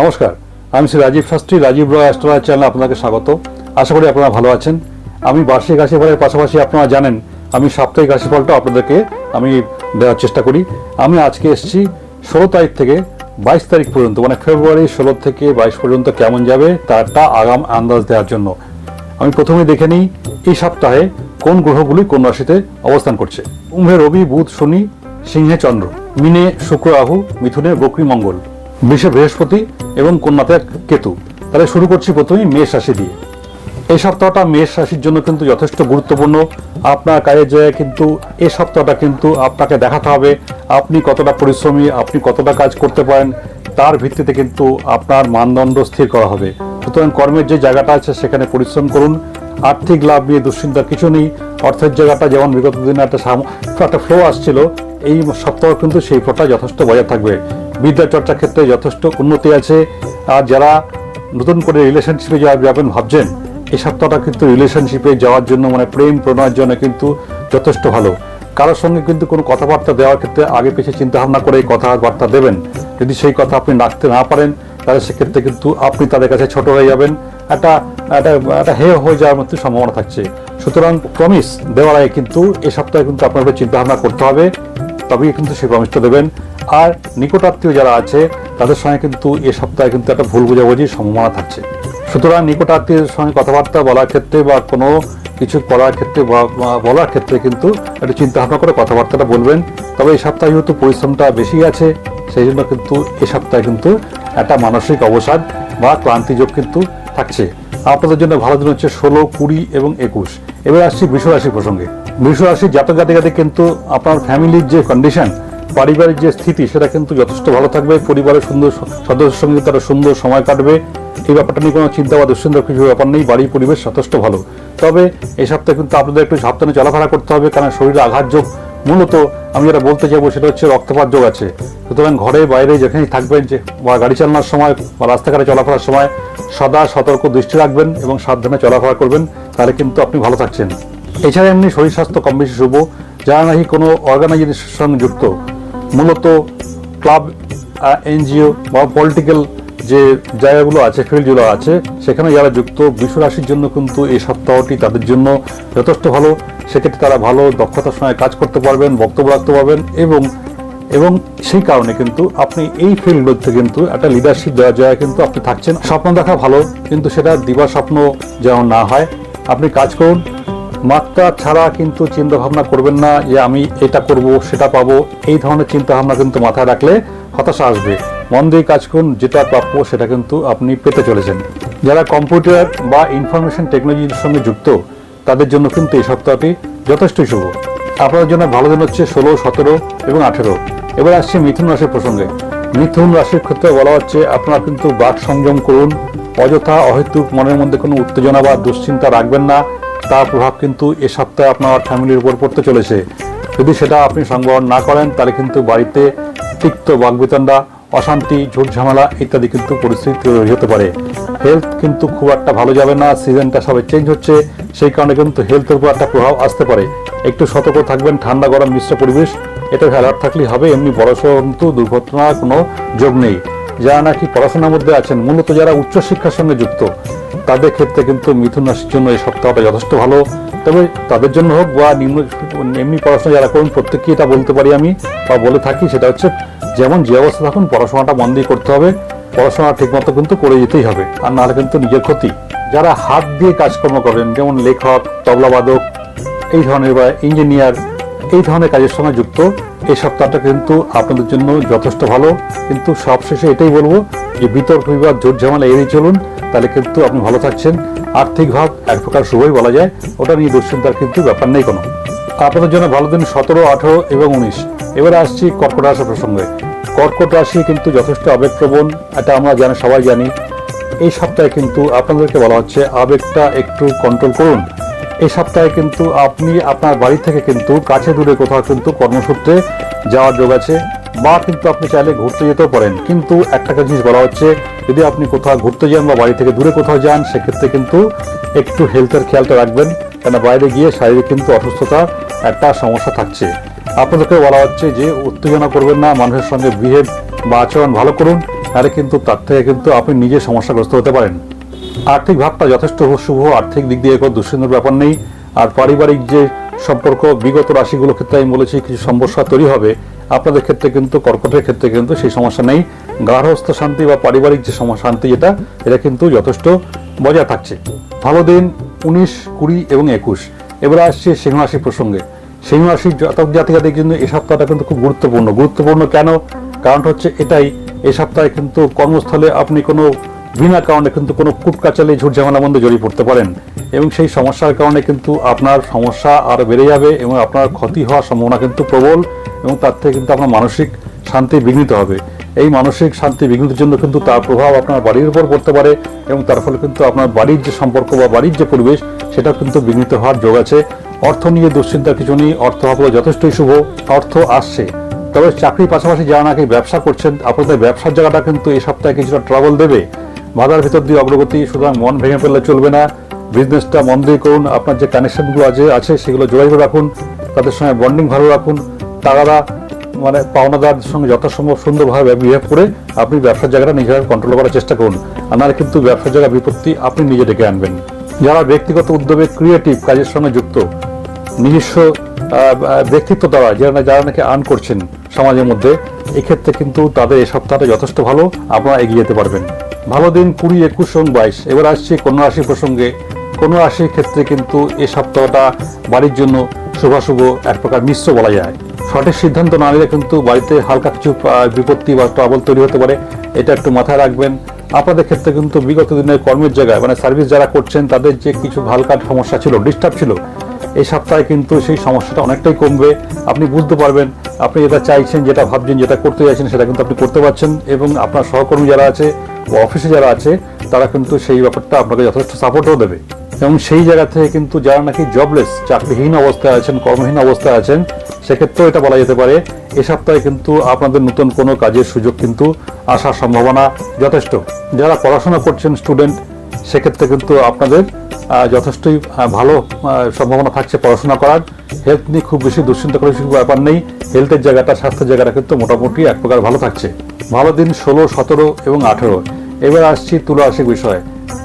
নমস্কার, আমি শ্রী রাজীব শাস্ত্রী, রাজীব রয় অ্যাস্ট্রোলজি চ্যানেলে আপনাকে স্বাগত। আশা করি আপনারা ভালো আছেন। আমি বার্ষিক রাশিফলের পাশাপাশি আপনারা জানেন, আমি সাপ্তাহিক রাশিফলটা আপনাদেরকে আমি দেওয়ার চেষ্টা করি। আমি আজকে এসেছি ষোলো তারিখ থেকে বাইশ তারিখ পর্যন্ত মানে ফেব্রুয়ারি ষোলো থেকে বাইশ পর্যন্ত কেমন যাবে, তারটা আগাম আন্দাজ দেওয়ার জন্য। আমি প্রথমে দেখে নিই, এই সপ্তাহে কোন গ্রহগুলি কোন রাশিতে অবস্থান করছে? কুম্ভে রবি, বুধ, শনি, সিংহে চন্দ্র, মিনে শুক্র, রাহু, মিথুনে বকরি, মঙ্গল। বৃষে বৃহস্পতি এবং কন্যাতে কেতু। তাহলে শুরু করছি প্রথমেই মেষ রাশি দিয়ে। এই সপ্তাহটা মেষ রাশির জন্য কিন্তু যথেষ্ট গুরুত্বপূর্ণ। আপনার কাজের জায়গায় কিন্তু এই সপ্তাহটা কিন্তু আপনাকে দেখাতে হবে, আপনি কতটা পরিশ্রমী, আপনি কতটা কাজ করতে পারেন, তার ভিত্তিতে কিন্তু আপনার মানদণ্ড স্থির করা হবে। সুতরাং কর্মের যে জায়গাটা আছে সেখানে পরিশ্রম করুন, আর্থিক লাভ নিয়ে দুশ্চিন্তার কিছু নেই। অর্থের জায়গাটা যেমন বিগত দিনে একটা একটা ফ্লো আসছিল, এই সপ্তাহ কিন্তু সেই ফ্লোটা যথেষ্ট বজায় থাকবে। বিদ্যা চর্চার ক্ষেত্রে যথেষ্ট উন্নতি আছে। আর যারা নতুন করে রিলেশনশিপে যাবেন ভাবছেন, এই সপ্তাহটা কিন্তু রিলেশনশিপে যাওয়ার জন্য মানে প্রেম প্রণয়ের জন্য কিন্তু যথেষ্ট ভালো। কারোর সঙ্গে কিন্তু কোনো কথাবার্তা দেওয়ার ক্ষেত্রে আগে পিছিয়ে চিন্তা ভাবনা করে কথাবার্তা দেবেন। যদি সেই কথা আপনি রাখতে না পারেন, তাহলে সেক্ষেত্রে কিন্তু আপনি তাদের কাছে ছোট হয়ে যাবেন। একটা একটা একটা হেয় হয়ে যাওয়ার মতো সম্ভাবনা থাকছে। সুতরাং প্রমিস দেওয়ার আগে কিন্তু এ সপ্তাহে কিন্তু আপনার চিন্তা ভাবনা করতে হবে। তবেই কিন্তু সেই প্রমিসটা দেবেন। আর নিকটাত্মীয় যারা আছে, তাদের সঙ্গে কিন্তু এ সপ্তাহে কিন্তু একটা ভুল বোঝাবুঝির সম্ভাবনা থাকছে। সুতরাং নিকটাত্মীয়ের সঙ্গে কথাবার্তা বলার ক্ষেত্রে বা কোনো কিছু করার ক্ষেত্রে বলার ক্ষেত্রে কিন্তু একটু চিন্তা ভাবনা করে কথাবার্তাটা বলবেন। তবে এই সপ্তাহে যেহেতু পরিশ্রমটা বেশি আছে, সেই জন্য কিন্তু এ সপ্তাহে কিন্তু একটা মানসিক অবসাদ বা ক্লান্তিযোগ কিন্তু থাকছে। আপনাদের জন্য ভালো দিন হচ্ছে ষোলো, কুড়ি এবং একুশ। এবার আসছি বৃষ প্রসঙ্গে। বৃষ রাশির জাতক জাতিকাতে কিন্তু আপনার ফ্যামিলির যে কন্ডিশন পারিবারিক যে স্থিতি, সেটা কিন্তু যথেষ্ট ভালো থাকবে। পরিবারের সুন্দর সদস্যের সঙ্গে তারা সুন্দর সময় কাটবে। এই ব্যাপারটা নিয়ে কোনো চিন্তা বা দুশ্চিন্তার কিছু ব্যাপার নেই। বাড়ির পরিবেশ যথেষ্ট ভালো। তবে এই সপ্তাহে কিন্তু আপনাদের একটু সাবধানে চলাফেরা করতে হবে, কারণ শরীরে আঘাত যোগ। মূলত আমি যেটা বলতে চাইব, সেটা হচ্ছে রক্তপাত যোগ আছে। সুতরাং ঘরে বাইরে যেখানেই থাকবেন, যে বা গাড়ি চালানোর সময় বা রাস্তাঘাটে চলাফেরার সময় সদা সতর্ক দৃষ্টি রাখবেন এবং সাবধানে চলাফেরা করবেন। তাহলে কিন্তু আপনি ভালো থাকছেন। এছাড়া এমনি শরীর স্বাস্থ্য কম বেশি শুভ। যারা নাকি কোনো অর্গানাইজেশনের সঙ্গে যুক্ত। মূলত ক্লাব এনজিও বা পলিটিক্যাল যে জায়গাগুলো আছে, ফিল্ডগুলো আছে, সেখানে যারা যুক্ত বিশ্ব রাশির জন্য কিন্তু এই সপ্তাহটি তাদের জন্য যথেষ্ট ভালো। সেক্ষেত্রে তারা ভালো দক্ষতার সঙ্গে কাজ করতে পারবেন, বক্তব্য রাখতে পারবেন এবং এবং সেই কারণে কিন্তু আপনি এই ফিল্ডগুলোতে কিন্তু একটা লিডারশিপ দেওয়া যায় কিন্তু আপনি থাকছেন। স্বপ্ন দেখা ভালো, কিন্তু সেটা দিবা স্বপ্ন যেন না হয়। আপনি কাজ করুন মাত্রা ছাড়া কিন্তু চিন্তা ভাবনা করবেন না যে আমি এটা করব, সেটা পাবো। এই ধরনের চিন্তা ভাবনা কিন্তু মাথায় রাখলে হতাশা আসবে। মন দিয়ে কাজ করুন, যেটা প্রাপ্য সেটা কিন্তু আপনি পেতে চলেছেন। যারা কম্পিউটার বা ইনফরমেশন টেকনোলজির সঙ্গে যুক্ত, তাদের জন্য কিন্তু এই সপ্তাহটি যথেষ্টই শুভ। আপনাদের জন্য ভালো দিন হচ্ছে ষোলো, সতেরো এবং আঠেরো। এবার আসছে মিথুন রাশির প্রসঙ্গে। মিথুন রাশির ক্ষেত্রে বলা হচ্ছে, আপনারা কিন্তু বাক সংযম করুন। অযথা, অহেতুক, মনের মধ্যে কোনো উত্তেজনা বা দুশ্চিন্তা রাখবেন না। তার প্রভাব কিন্তু এ সপ্তাহে আপনার ফ্যামিলির উপর পড়তে চলেছে। যদি সেটা আপনি সংবহন না করেন, তাহলে কিন্তু বাড়িতে তিক্ত বাগবিতণ্ডা, অশান্তি ঝামেলা ইত্যাদি কিন্তু পরিস্থিতি তৈরি হতে পারে। হেলথ কিন্তু খুব একটা ভালো যাবে না সিজনটা সবাই চেঞ্জ হচ্ছে, সেই কারণে কিন্তু হেলথের উপর একটা প্রভাব আসতে পারে। একটু সতর্ক থাকবেন, ঠান্ডা, গরম, মিশ্র পরিবেশ এটা অ্যালার্ট থাকলেই হবে, এমনি বড়সড় কিন্তু দুর্ঘটনার কোনো যোগ নেই। যারা নাকি পড়াশোনার মধ্যে আছেন, মূলত যারা উচ্চশিক্ষার সঙ্গে যুক্ত, তাদের ক্ষেত্রে কিন্তু মিথুন রাশির জন্য এই সপ্তাহটা যথেষ্ট ভালো। তবে তাদের জন্য হোক বা নিম্ন এমনি পড়াশোনা যারা করুন, প্রত্যেককেই এটা বলতে পারি আমি বা বলে থাকি, সেটা হচ্ছে যেমন যে অবস্থা থাকুন, পড়াশোনাটা দিয়ে করতে হবে। পড়াশোনা ঠিকমতো কিন্তু করে যেতেই হবে, আর নাহলে কিন্তু নিজের ক্ষতি। যারা হাত দিয়ে কাজকর্ম করেন, যেমন লেখক তবলাবাদক এই ধরনের বা ইঞ্জিনিয়ার এই ধরনের কাজের সঙ্গে যুক্ত। এই সপ্তাহটা কিন্তু আপনাদের জন্য যথেষ্ট ভালো। কিন্তু সবশেষে এটাই বলব যে, বিতর্ক, বিবাদ, জোর ঝামেলা এড়িয়ে চলুন। তাহলে কিন্তু আপনি ভালো থাকছেন। আর্থিক ভাব এক প্রকার শুভই বলা যায়। ওটা নিয়ে দুশ্চিন্তার কিন্তু ব্যাপার নেই কোনো। আপনাদের জন্য ভালো দিন সতেরো, আঠেরো এবং উনিশ। এবারে আসছি কর্কট রাশি প্রসঙ্গে। কর্কট রাশি কিন্তু যথেষ্ট আবেগপ্রবণ, এটা আমরা জানি, সবাই জানি। এই সপ্তাহে কিন্তু আপনাদেরকে বলা হচ্ছে, আবেগটা একটু কন্ট্রোল করুন। এই সপ্তাহে কিন্তু আপনি আপনার বাড়ি থেকে কিন্তু কাছে দূরে কোথাও কিন্তু কর্মসূত্রে যাওয়ার যোগ আছে। বা কিন্তু আপনি চাইলে ঘুরতে যেতেও পারেন। কিন্তু একটা জিনিস বলা হচ্ছে, যদি আপনি কোথাও ঘুরতে যান বা বাড়ি থেকে দূরে কোথাও যান, সেক্ষেত্রে কিন্তু একটু হেলথের খেয়ালটা রাখবেন। কেন বাইরে গিয়ে শারীরিক কিন্তু অসুস্থতা একটা সমস্যা থাকছে। আপনাদেরকে বলা হচ্ছে যে, উত্তেজনা করবেন না, মানুষের সঙ্গে বিহেভ বা আচরণ ভালো করুন, তাহলে কিন্তু তার থেকে কিন্তু আপনি নিজে সমস্যাগ্রস্ত হতে পারেন। আর্থিক ভাবটা যথেষ্ট শুভ, আর্থিক দিক দিয়ে কোনো দুশ্চিন্তার ব্যাপার নেই। আর পারিবারিক যে সম্পর্ক, বিগত রাশিগুলোর ক্ষেত্রে আমি বলেছি কিছু সমস্যা তৈরি হবে। আপনাদের ক্ষেত্রে কিন্তু, কর্কটের ক্ষেত্রে কিন্তু সেই সমস্যা নেই। গার্হস্থ শান্তি বা পারিবারিক যে শান্তি যেটা, এটা কিন্তু যথেষ্ট বজায় থাকছে। ভালো দিন, উনিশ, কুড়ি এবং একুশ। এবারে আসছে সিংহ রাশি প্রসঙ্গে। সিংহ রাশির জাতক জাতিকাদের জন্য এই সপ্তাহটা কিন্তু খুব গুরুত্বপূর্ণ। গুরুত্বপূর্ণ কেন? কারণটা হচ্ছে এটাই, এই সপ্তাহে কিন্তু কর্মস্থলে আপনি কোনো বিনা কারণে কিন্তু কোনো কুটকাচালি ঝুট ঝামেলার মধ্যে জড়িয়ে পড়তে পারেন। এবং সেই সমস্যার কারণে কিন্তু আপনার সমস্যা আরও বেড়ে যাবে এবং আপনার ক্ষতি হওয়ার সম্ভাবনা কিন্তু প্রবল এবং তার থেকে কিন্তু আপনার মানসিক শান্তি বিঘ্নিত হবে। এই মানসিক শান্তি বিঘ্নিতের জন্য কিন্তু তার প্রভাব আপনার বাড়ির উপর পড়তে পারে এবং তার ফলে কিন্তু আপনার বাড়ির যে সম্পর্ক বা বাড়ির যে পরিবেশ সেটা কিন্তু বিঘ্নিত হওয়ার যোগ আছে। অর্থ নিয়ে দুশ্চিন্তার কিছু নেই, অর্থ হলো যথেষ্টই শুভ, অর্থ আসছে। তবে চাকরির পাশাপাশি যারা নাকি ব্যবসা করছেন, আপনাদের ব্যবসার জায়গাটা কিন্তু এই সপ্তাহে কিছুটা ট্রাবল দেবে। বাধার ভিতর দিয়ে অগ্রগতি, সুতরাং মন ভেঙে ফেললে চলবে না। বিজনেসটা মন দিয়ে করুন। আপনার যে কানেকশনগুলো আছে আছে, সেগুলো যোগাযোগ রাখুন। তাদের সঙ্গে বন্ডিং ভালো রাখুন। তারা মানে পাওনাদারদের সঙ্গে যথাসম্ভব সুন্দরভাবে বিহেভ করে আপনি ব্যবসার জায়গাটা নিজেরা কন্ট্রোল করার চেষ্টা করুন। নাহলে কিন্তু ব্যবসার জায়গা বিপত্তি আপনি নিজে ডেকে আনবেন। যারা ব্যক্তিগত উদ্যোগে ক্রিয়েটিভ কাজের সঙ্গে যুক্ত নিজস্ব ব্যক্তিত্ব দ্বারা যারা যারা নাকি আর্ন করছেন সমাজের মধ্যে, এক্ষেত্রে কিন্তু তাদের এই সপ্তাহটা যথেষ্ট ভালো। আপনারা এগিয়ে যেতে পারবেন। ভালো দিন, কুড়ি একুশ এবং বাইশ। এবার আসছে কন্যা রাশি প্রসঙ্গে। কন্যা রাশির ক্ষেত্রে কিন্তু এ সপ্তাহটা বাড়ির জন্য শুভাশুভ এক প্রকার মিশ্র বলা যায়। সঠিক সিদ্ধান্ত না নিলে কিন্তু বাড়িতে হালকা কিছু বিপত্তি বা ট্রাবল তৈরি হতে পারে। এটা একটু মাথায় রাখবেন। আপনাদের ক্ষেত্রে কিন্তু বিগত দিনের কর্মের জায়গায় মানে সার্ভিস যারা করছেন, তাদের যে কিছু হালকা সমস্যা ছিল ডিস্টার্ব ছিল এই সপ্তাহে কিন্তু সেই সমস্যাটা অনেকটাই কমবে। আপনি বুঝতে পারবেন, আপনি যেটা চাইছেন, যেটা ভাবছেন, যেটা করতে চাইছেন, সেটা কিন্তু আপনি করতে পারছেন এবং আপনার সহকর্মী যারা আছে বা অফিসে যারা আছে, তারা কিন্তু সেই ব্যাপারটা আপনাকে যথেষ্ট সাপোর্টও দেবে। এবং সেই জায়গা থেকে কিন্তু যারা নাকি জবলেস চাকরিহীন অবস্থায় আছেন, কর্মহীন অবস্থায় আছেন, সেক্ষেত্রেও এটা বলা যেতে পারে, এ সপ্তাহে কিন্তু আপনাদের নতুন কোনো কাজের সুযোগ কিন্তু আসার সম্ভাবনা যথেষ্ট। যারা পড়াশোনা করছেন স্টুডেন্ট সেক্ষেত্রে কিন্তু আপনাদের যথেষ্টই ভালো সম্ভাবনা থাকছে পড়াশোনা করার। হেলথ নিয়ে খুব বেশি দুশ্চিন্তা করার কিছু ব্যাপার নেই। হেলথের জায়গাটা, স্বাস্থ্যের জায়গাটা কিন্তু মোটামুটি এক প্রকার ভালো থাকছে। ভালো দিন ষোলো, সতেরো এবং আঠেরো। এবার আসছি তুলা রাশির বিষয়।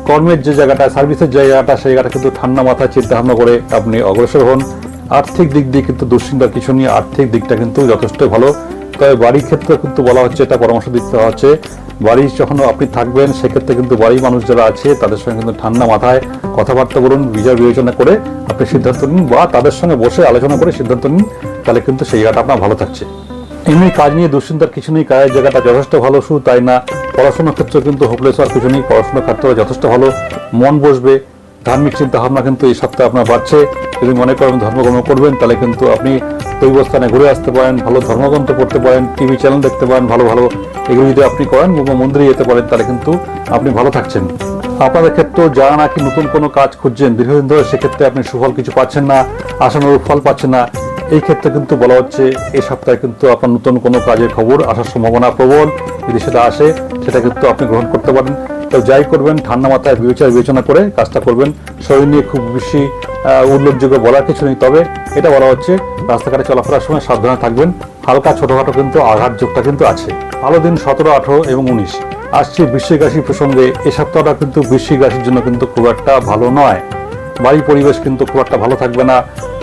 কর্মের যে জায়গাটা, সার্ভিসের জায়গাটা, সেই জায়গাটা কিন্তু ঠান্ডা মাথায় চিন্তা ভাবনা করে আপনি অগ্রসর হন। আর্থিক দিক দিয়ে কিন্তু দুশ্চিন্তার কিছু নিয়ে আর্থিক দিকটা কিন্তু যথেষ্ট ভালো। তবে বাড়ির ক্ষেত্রে কিন্তু বলা হচ্ছে, এটা পরামর্শ দিতে হচ্ছে বাড়ি যখন আপনি থাকবেন, সেক্ষেত্রে কিন্তু বাড়ির মানুষ যারা আছে, তাদের সঙ্গে কিন্তু ঠান্ডা মাথায় কথাবার্তা বলুন, বিচার বিবেচনা করে আপনি সিদ্ধান্ত নিন বা তাদের সঙ্গে বসে আলোচনা করে সিদ্ধান্ত নিন, তাহলে কিন্তু সেই জায়গাটা আপনার ভালো থাকছে। এমনি কাজ নিয়ে দুশ্চিন্তার কিছু নেই, কাজের জায়গাটা যথেষ্ট ভালো, শুধু তাই না, পড়াশোনার ক্ষেত্রে কিন্তু হোপলেস হওয়ার কিছু নেই, পড়াশোনার ক্ষেত্রে যথেষ্ট ভালো, মন বসবে, ধার্মিক চিন্তা ভাবনা কিন্তু এই সপ্তাহে আপনার বাড়ছে, যদি মনে করেন ধর্মকর্ম করবেন, তাহলে কিন্তু আপনি দৈবস্থানে ঘুরে আসতে পারেন, ভালো ধর্মগ্রন্থ পড়তে পারেন টিভি চ্যানেল দেখতে পারেন, ভালো ভালো এগুলো যদি আপনি করেন বা মন্দিরে যেতে পারেন, তাহলে কিন্তু আপনি ভালো থাকছেন। আপনাদের ক্ষেত্রেও যারা নাকি নতুন কোনো কাজ খুঁজছেন, দীর্ঘদিন ধরে সেক্ষেত্রে আপনি সুফল কিছু পাচ্ছেন না, আশানুরূপ ফল পাচ্ছেন না, এই ক্ষেত্রে কিন্তু বলা হচ্ছে এই সপ্তাহে কিন্তু আপনার নতুন কোনো কাজের খবর আসার সম্ভাবনা প্রবল। যদি সেটা আসে, সেটা কিন্তু আপনি গ্রহণ করতে পারেন। তো যাই করবেন, ঠান্ডা মাথায় বিবেচনা বিবেচনা করে কাজটা করবেন। শরীর নিয়ে খুব বেশি উল্লেখযোগ্য বলার কিছু নেই, তবে এটা বলা হচ্ছে, রাস্তাঘাটে চলাফেরার সময় সাবধানে থাকবেন। হালকা ছোটোখাটো কিন্তু আঘাত যোগটা কিন্তু আছে। ভালো দিন সতেরো, আঠেরো এবং উনিশ। আসছে বৃশ্চিক রাশি প্রসঙ্গে, এ সপ্তাহটা কিন্তু বৃশ্চিক রাশির জন্য কিন্তু খুব একটা ভালো নয়। বাড়ির পরিবেশ কিন্তু খুব একটা ভালো থাকবে না।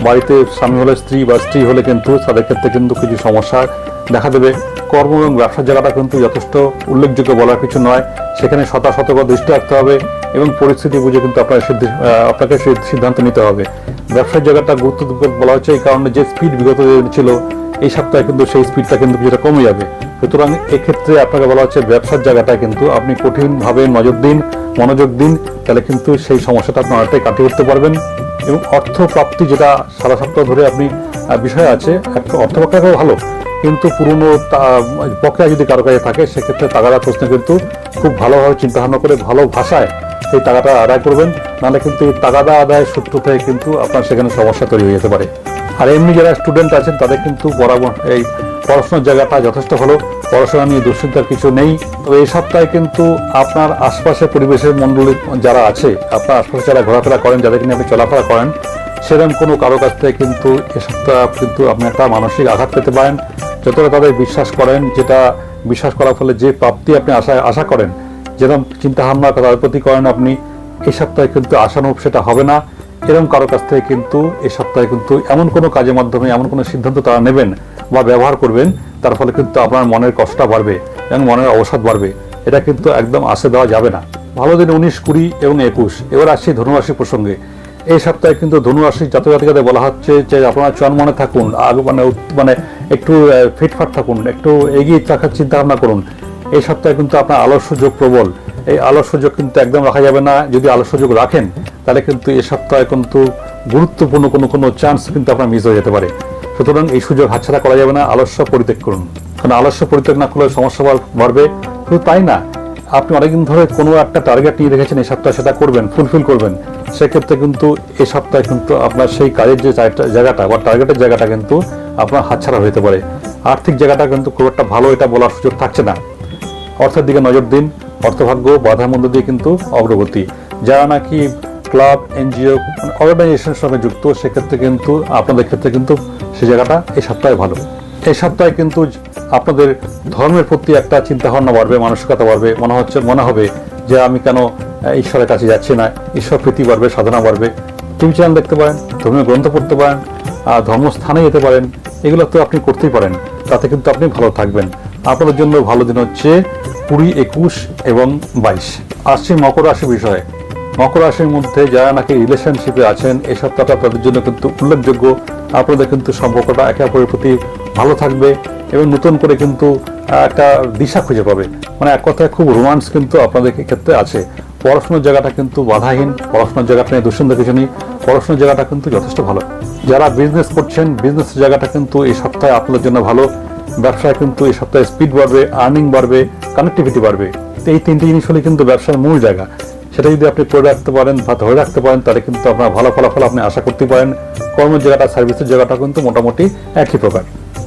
বাড়িতে স্বামী হলে স্ত্রী বা স্ত্রী হলে কিন্তু তাদের ক্ষেত্রে কিন্তু কিছু সমস্যা দেখা দেবে। কর্ম এবং ব্যবসার জায়গাটা কিন্তু যথেষ্ট উল্লেখযোগ্য বলার কিছু নয়। সেখানে শতা শতক দৃষ্টি রাখতে হবে এবং পরিস্থিতি বুঝে কিন্তু আপনার আপনাকে সিদ্ধান্ত নিতে হবে। ব্যবসার জায়গাটা গুরুত্ব বলা হচ্ছে এই কারণে যে স্পিড বিগত ছিল, এই সপ্তাহে কিন্তু সেই স্পিডটা কিন্তু কিছুটা কমে যাবে। সুতরাং এক্ষেত্রে আপনাকে বলা হচ্ছে ব্যবসার জায়গাটা কিন্তু আপনি কঠিনভাবে নজর দিন, মনোযোগ দিন, তাহলে কিন্তু সেই সমস্যাটা আপনি অনেকটাই কাটিয়ে উঠতে পারবেন। এবং অর্থ প্রাপ্তি যেটা সারা সপ্তাহ ধরে আপনি বিষয় আছে একটা অর্থ ভালো। কিন্তু পুরনো পক্ষে যদি কারও কাছে থাকে, সেক্ষেত্রে টাকাটা প্রশ্নে কিন্তু খুব ভালোভাবে চিন্তা ভাবনা করে ভালো ভাষায় সেই টাকাটা আদায় করবেন। নাহলে কিন্তু এই টাকাটা আদায়ের সূত্র থেকে কিন্তু আপনার সেখানে সমস্যা তৈরি হয়ে যেতে পারে। আর এমনি যারা স্টুডেন্ট আছেন, তাদের কিন্তু বরাবর এই পড়াশোনার জায়গাটা যথেষ্ট ভালো। পড়াশোনা নিয়ে দুশ্চিন্তার কিছু নেই। তবে এই সপ্তাহে কিন্তু আপনার আশপাশে পরিবেশের মণ্ডলী যারা আছে, আপনার আশপাশে যারা ঘোরাফেরা করেন যাদেরকে নিয়ে আপনি চলাফেরা করেন সেরকম কোনো কারও কাছ থেকে কিন্তু এ সপ্তাহে কিন্তু আপনি একটা মানসিক আঘাত পেতে পারেন। যতটা তাদের বিশ্বাস করেন, যেটা বিশ্বাস করার ফলে যে প্রাপ্তি আপনি আশা আশা করেন যেরকম চিন্তা ভাবনা তার প্রতি করেন আপনি এই সপ্তাহে কিন্তু আশানুরূপ সেটা হবে না। এরকম কারও কাছ থেকে কিন্তু এই সপ্তাহে কিন্তু এমন কোনো কাজের মাধ্যমে, এমন কোনো সিদ্ধান্ত তারা নেবেন বা ব্যবহার করবেন, তার ফলে কিন্তু আপনার মনের কষ্টটা বাড়বে এবং মনের অবসাদ বাড়বে। এটা কিন্তু একদম আশে দেওয়া যাবে না। ভালো দিন উনিশ, কুড়ি এবং একুশ। এবার আসছি ধনুরাশি প্রসঙ্গে। এই সপ্তাহে কিন্তু ধনুরাশি জাতক জাতিকাদের বলা হচ্ছে যে আপনারা চন মনে থাকুন, আগ মানে মানে একটু ফিটফাট থাকুন, একটু এগিয়ে থাকার চিন্তা ভাবনা করুন। এই সপ্তাহে কিন্তু আপনার আলস্য যোগ প্রবল। এই আলস্য সুযোগ কিন্তু একদম রাখা যাবে না। যদি আলস্য সুযোগ রাখেন, তাহলে কিন্তু এ সপ্তাহে কিন্তু গুরুত্বপূর্ণ কোনো কোনো চান্স কিন্তু আপনার মিস হয়ে যেতে পারে। সুতরাং এই সুযোগ হাতছাড়া করা যাবে না, আলস্য পরিত্যাগ করুন। কারণ আলস্য পরিত্যাগ না করলে সমস্যা বাড়বে। শুধু তাই না, আপনি অনেকদিন ধরে কোনো একটা টার্গেট নিয়ে রেখেছেন এই সপ্তাহে সেটা করবেন ফুলফিল করবেন। সেক্ষেত্রে কিন্তু এই সপ্তাহে কিন্তু আপনার সেই কাজের যে জায়গাটা বা টার্গেটের জায়গাটা কিন্তু আপনার হাতছাড়া হতে পারে। আর্থিক জায়গাটা কিন্তু খুব একটা ভালো এটা বলার সুযোগ থাকছে না। অর্থের দিকে নজর দিন। অর্থভাগ্য বাধার মধ্যে দিয়ে কিন্তু অগ্রগতি। যারা নাকি ক্লাব, এনজিও, অর্গানাইজেশনের সঙ্গে যুক্ত, সেক্ষেত্রে কিন্তু, আপনাদের ক্ষেত্রে কিন্তু সেই জায়গাটা এই সপ্তাহে ভালো। এই সপ্তাহে কিন্তু আপনাদের ধর্মের প্রতি একটা চিন্তা ভাবনা বাড়বে, মানসিকতা বাড়বে। মনে হচ্ছে, মনে হবে যে আমি কেন ঈশ্বরের কাছে যাচ্ছি না? ঈশ্বর প্রীতি বাড়বে, সাধনা বাড়বে। টিভি চ্যানেল দেখতে পারেন, ধর্মীয় গ্রন্থ পড়তে পারেন ধর্মস্থানে যেতে পারেন। এগুলো তো আপনি করতেই পারেন। তাতে কিন্তু আপনি ভালো থাকবেন। আপনাদের জন্য ভালো দিন হচ্ছে কুড়ি, একুশ এবং বাইশ। আসছি মকর রাশি বিষয়ে। মকর রাশির মধ্যে যারা নাকি রিলেশনশিপে আছেন, এই সপ্তাহটা তাদের জন্য কিন্তু উল্লেখযোগ্য। আপনাদের কিন্তু সম্পর্কটা একে অপরের প্রতি ভালো থাকবে এবং নতুন করে কিন্তু একটা দিশা খুঁজে পাবে। মানে এক কথায় খুব রোমান্স কিন্তু আপনাদের ক্ষেত্রে আছে। পড়াশোনার জায়গাটা কিন্তু বাধাহীন, পড়াশোনার জায়গাটা নিয়ে দুশ্চিন্তা কিছু নেই, পড়াশোনার জায়গাটা কিন্তু যথেষ্ট ভালো। যারা বিজনেস করছেন বিজনেসের জায়গাটা কিন্তু এই সপ্তাহে আপনাদের জন্য ভালো। ব্যবসায় কিন্তু এই সপ্তাহে স্পিড বাড়বে আর্নিং বাড়বে কানেক্টিভিটি বাড়বে। এই তিনটি জিনিস হলে কিন্তু ব্যবসার মূল জায়গা। সেটা যদি আপনি করে রাখতে পারেন বা ধরে রাখতে পারেন, তাহলে কিন্তু আপনার ভালো ফলাফল আপনি আশা করতে পারেন। কর্মের জায়গাটা সার্ভিসের জায়গাটা কিন্তু মোটামুটি একই প্রকার।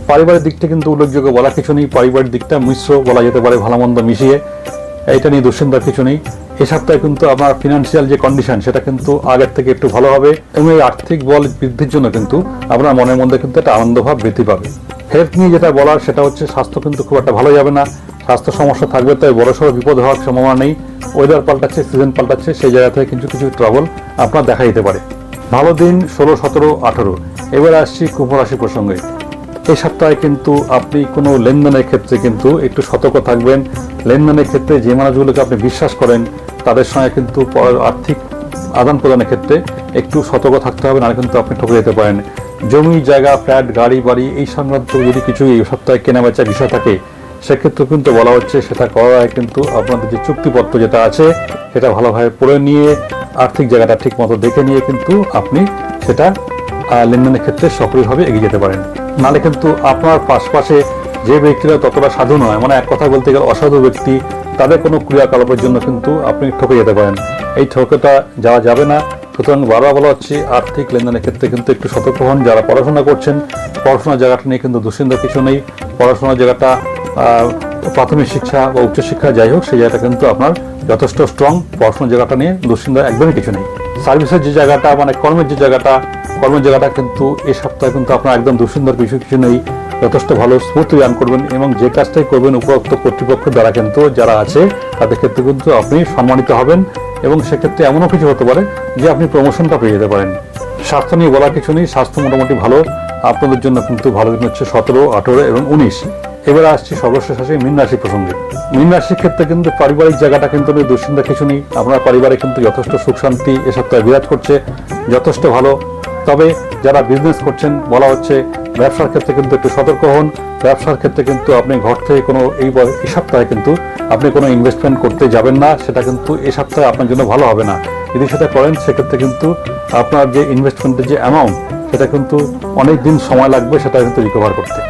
পারিবারিক দিকটা কিন্তু উল্লেখযোগ্য বলা কিছু নেই। পারিবারিক দিকটা মিশ্র বলা যেতে পারে, ভালো মন্দ মিশিয়ে। এটা নিয়ে দুশ্চিন্তার কিছু নেই। এই সপ্তাহে কিন্তু আপনার ফিনান্সিয়াল যে কন্ডিশন সেটা কিন্তু আগের থেকে একটু ভালো হবে এবং এই আর্থিক বল বৃদ্ধির জন্য কিন্তু আপনার মনের মধ্যে কিন্তু একটা আনন্দভাব বৃদ্ধি পাবে। হেলথ নিয়ে যেটা বলার, সেটা হচ্ছে স্বাস্থ্য কিন্তু খুব একটা ভালো যাবে না। স্বাস্থ্য সমস্যা থাকবে, তাই বড়সড় বিপদ হওয়ার সম্ভাবনা নেই। ওয়েদার পাল্টাচ্ছে সিজন পাল্টাচ্ছে, সেই জায়গা থেকে কিছু কিছু ট্রাবল আপনার দেখা দিতে পারে। ভালো দিন, ষোলো, সতেরো, আঠেরো। এবার আসছি কুম্ভ রাশি প্রসঙ্গে। এই সপ্তাহে কিন্তু আপনি কোনো লেনদেনের ক্ষেত্রে কিন্তু একটু সতর্ক থাকবেন। লেনদেনের ক্ষেত্রে যে মানুষগুলোকে আপনি বিশ্বাস করেন তাদের সঙ্গে কিন্তু আর্থিক আদান প্রদানের ক্ষেত্রে একটু সতর্ক থাকতে হবে, নাহলে কিন্তু আপনি ঠকে যেতে পারেন। জমি, জায়গা, ফ্ল্যাট, গাড়ি, বাড়ি এই সংক্রান্ত যদি কিছু এই সপ্তাহে কেনা বেচা বিষয় থাকে, সেক্ষেত্রে কিন্তু বলা হচ্ছে সেটা করার আগে কিন্তু আপনাদের যে চুক্তিপত্র যেটা আছে, সেটা ভালোভাবে পড়ে নিয়ে, আর্থিক জায়গাটা ঠিক মতো দেখে নিয়ে কিন্তু আপনি সেটা লেনদেনের ক্ষেত্রে সক্রিয়ভাবে এগিয়ে যেতে পারেন। নাহলে কিন্তু আপনার পাশপাশে যে ব্যক্তিরা ততটা সাধু নয় মানে এক কথা বলতে গেলে অসাধু ব্যক্তি, তাদের কোনো ক্রিয়াকলাপের জন্য কিন্তু আপনি ঠকে যেতে পারেন। এই ঠকেটা যাওয়া যাবে না। সুতরাং বারবার বলা হচ্ছে, আর্থিক লেনদেনের ক্ষেত্রে কিন্তু একটু সতর্ক হন। যারা পড়াশোনা করছেন, পড়াশোনার জায়গাটা নিয়ে কিন্তু দুশ্চিন্তা কিছু নেই। পড়াশোনার জায়গাটা প্রাথমিক শিক্ষা বা উচ্চশিক্ষা যাই হোক, সেই জায়গাটা কিন্তু আপনার যথেষ্ট স্ট্রং পড়াশোনার জায়গাটা নিয়ে দুশ্চিন্তা একদমই কিছু নেই। সার্ভিসের যে জায়গাটা মানে কর্মের যে জায়গাটা, কর্মের জায়গাটা কিন্তু এই সপ্তাহে কিন্তু আপনার একদম দুশ্চিন্তার কিছু কিছু নেই। যথেষ্ট ভালো স্মুথলি রান করবেন এবং যে কাজটাই করবেন উপরোক্ত কর্তৃপক্ষ দ্বারা কিন্তু যারা আছে, তাদের ক্ষেত্রে কিন্তু আপনি সম্মানিত হবেন এবং সেক্ষেত্রে এমনও কিছু হতে পারে যে আপনি প্রমোশনটা পেয়ে যেতে পারেন। স্বাস্থ্য নিয়ে বলার কিছু নেই, স্বাস্থ্য মোটামুটি ভালো। আপনাদের জন্য কিন্তু ভালো দিন হচ্ছে সতেরো, আঠেরো এবং উনিশ। এবারে আসছি সর্বশেষ আসে মীন রাশি প্রসঙ্গে। মীন রাশির ক্ষেত্রে কিন্তু পারিবারিক জায়গাটা কিন্তু দুশ্চিন্তা কিছু নেই। আপনার পরিবারে কিন্তু যথেষ্ট সুখ শান্তি, এ সপ্তাহে বিরাজ করছে, যথেষ্ট ভালো। তবে যারা বিজনেস করছেন, বলা হচ্ছে ব্যবসার ক্ষেত্রে কিন্তু একটু সতর্ক হন। ব্যবসার ক্ষেত্রে কিন্তু আপনি ঘর থেকে কোনো এই এই সপ্তাহে কিন্তু আপনি কোনো ইনভেস্টমেন্ট করতে যাবেন না। সেটা কিন্তু এই সপ্তাহে আপনার জন্য ভালো হবে না। যদি সেটা করেন, সেক্ষেত্রে কিন্তু আপনার যে ইনভেস্টমেন্টের যে অ্যামাউন্ট সেটা কিন্তু অনেক দিন সময় লাগবে সেটা কিন্তু রিকভার করতে।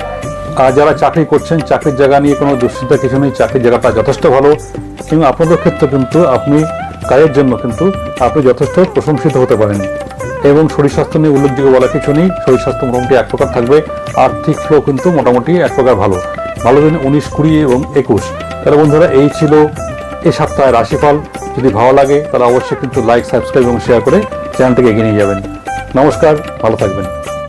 আর যারা চাকরি করছেন, চাকরির জায়গা নিয়ে কোনো দুশ্চিন্তা কিছু নেই, চাকরির জায়গাটা যথেষ্ট ভালো। এবং আপনাদের ক্ষেত্রে কিন্তু আপনি কাজের জন্য কিন্তু আপনি যথেষ্ট প্রশংসিত হতে পারেন। এবং শরীর স্বাস্থ্য নিয়ে উল্লেখযোগ্য বলা কিছু নেই। শরীর স্বাস্থ্য মোটামুটি এক প্রকার থাকবে। আর্থিক ফ্লো কিন্তু মোটামুটি এক প্রকার ভালো। ভালো দিন উনিশ, কুড়ি এবং একুশ। তাহলে বন্ধুরা, এই ছিল এ সপ্তাহের রাশিফল। যদি ভালো লাগে, তাহলে অবশ্যই কিন্তু লাইক সাবস্ক্রাইব এবং শেয়ার করে চ্যানেলটিকে এগিয়ে নিয়ে যাবেন। নমস্কার, ভালো থাকবেন।